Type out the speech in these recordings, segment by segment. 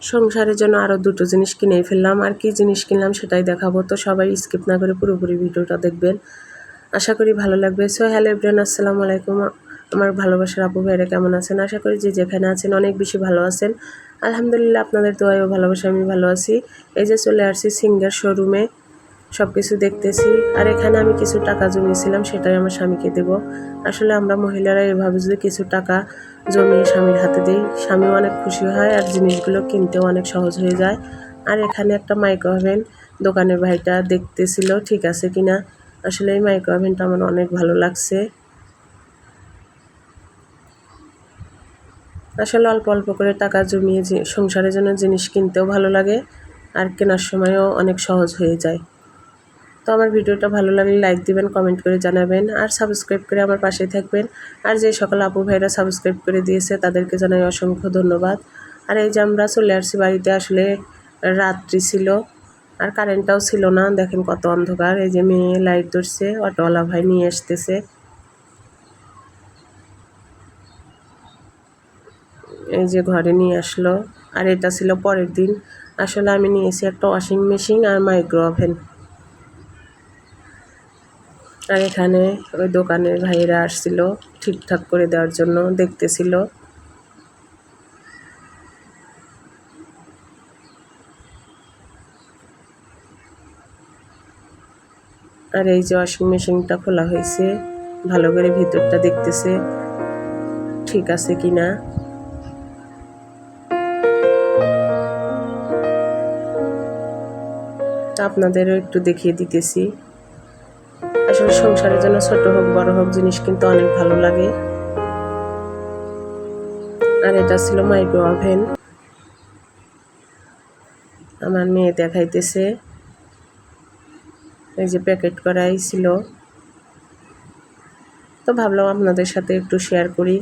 সংসারের জন্য আরও দুটো জিনিস কিনে ফেললাম। আর কি জিনিস কিনলাম সেটাই দেখাবো। তো সবাই স্কিপ না করে পুরোপুরি ভিডিওটা দেখবেন। আশা করি ভালো লাগবে। সো হ্যালো এভরিয়ান আসসালামু আলাইকুম। আমার ভালোবাসার আপু ভাইরা কেমন আছেন? আশা করি যে যেখানে আছেন অনেক বেশি ভালো আছেন। আলহামদুলিল্লাহ আপনাদের দোয়াইও ভালোবাসা আমি ভালো আছি। এই যে চলে আসছি সিঙ্গার শোরুমে সব কিছু দেখতেছি। আর এখানে আমি কিছু টাকা জমিয়েছিলাম, সেটাই আমার স্বামীকে দেব। আসলে আমরা মহিলারা এভাবে যদি কিছু টাকা জমিয়ে স্বামীর হাতে দিই স্বামীও অনেক খুশি হয় আর জিনিসগুলো কিনতেও অনেক সহজ হয়ে যায়। আর এখানে একটা মাইক্রো ওভেন দোকানের ভাইটা দেখতেছিল, ঠিক আছে কিনা? আসলে এই মাইক্রো ওভেনটা আমার অনেক ভালো লাগছে। আসলে অল্প অল্প করে টাকা জমিয়ে সংসারের জন্য জিনিস কিনতেও ভালো লাগে, আর কেনার সময়ও অনেক সহজ হয়ে যায়। তো আমার ভিডিওটা ভালো লাগলে লাইক দিবেন কমেন্ট করে জানাবেন আর সাবস্ক্রাইব করে আমার পাশে থাকবেন। আর যে সকল আপু ভাইরা সাবস্ক্রাইব করে দিয়েছে, তাদেরকে জানাই অসংখ্য ধন্যবাদ। আর এই যে আমরা চলে আসছি বাড়িতে, আসলে রাত্রি ছিল আর কারেন্টটাও ছিল না, দেখেন কত অন্ধকার। এই যে মেয়ে লাইট ধরছে, অটোওয়ালা ভাই নিয়ে আসতেছে। এই যে ঘরে নিয়ে আসলো, আর এটা ছিল পরের দিন। আসলে আমি নিয়েছি একটা ওয়াশিং মেশিন আর মাইক্রো ওভেন আর এখানে ওই দোকানের ভাইয়েরা আসছিল ঠিকঠাক করে দেওয়ার জন্য দেখতেছিল। আর এই যে ওয়াশিং মেশিনটা খোলা হয়েছে, ভালো করে ভিতরটা দেখতেছে, ঠিক আছে কি না। আপনাদেরও একটু দেখিয়ে দিতেছি। আসলে সংসারের জন্য ছোট হোক, বড় হোক, জিনিস কিন্তু অনেক ভালো লাগে। আর এটা ছিল মাইক্রো ওভেন। আমার মেয়ে দেখাইতেছে। এই যে প্যাকেট করাই ছিল। তো ভাবলাম আপনাদের সাথে একটু শেয়ার করি।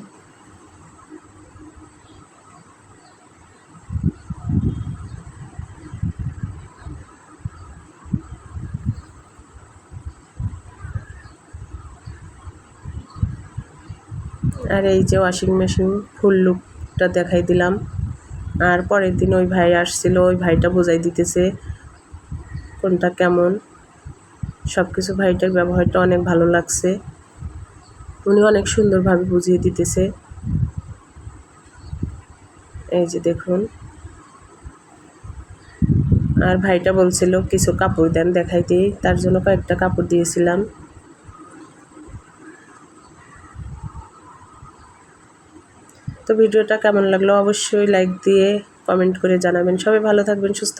আর এই যে ওয়াশিং মেশিন ফুল লুকটা দেখাই দিলাম। আর পরের দিন ওই ভাই আসছিল, ওই ভাইটা বোঝাই দিতেছে কোনটা কেমন। সব কিছু ভাইটার ব্যবহারটা অনেক ভালো লাগছে। উনি অনেক সুন্দরভাবে বুঝিয়ে দিতেছে। এই যে দেখুন। আর ভাইটা বলছিল, কিছু কাপড় দেন দেখাইতে। তার জন্য কয়েকটা কাপড় দিয়েছিলাম। তো ভিডিওটা কেমন লাগল অবশ্যই লাইক দিয়ে কমেন্ট করে জানাবেন। সবাই ভালো থাকবেন সুস্থ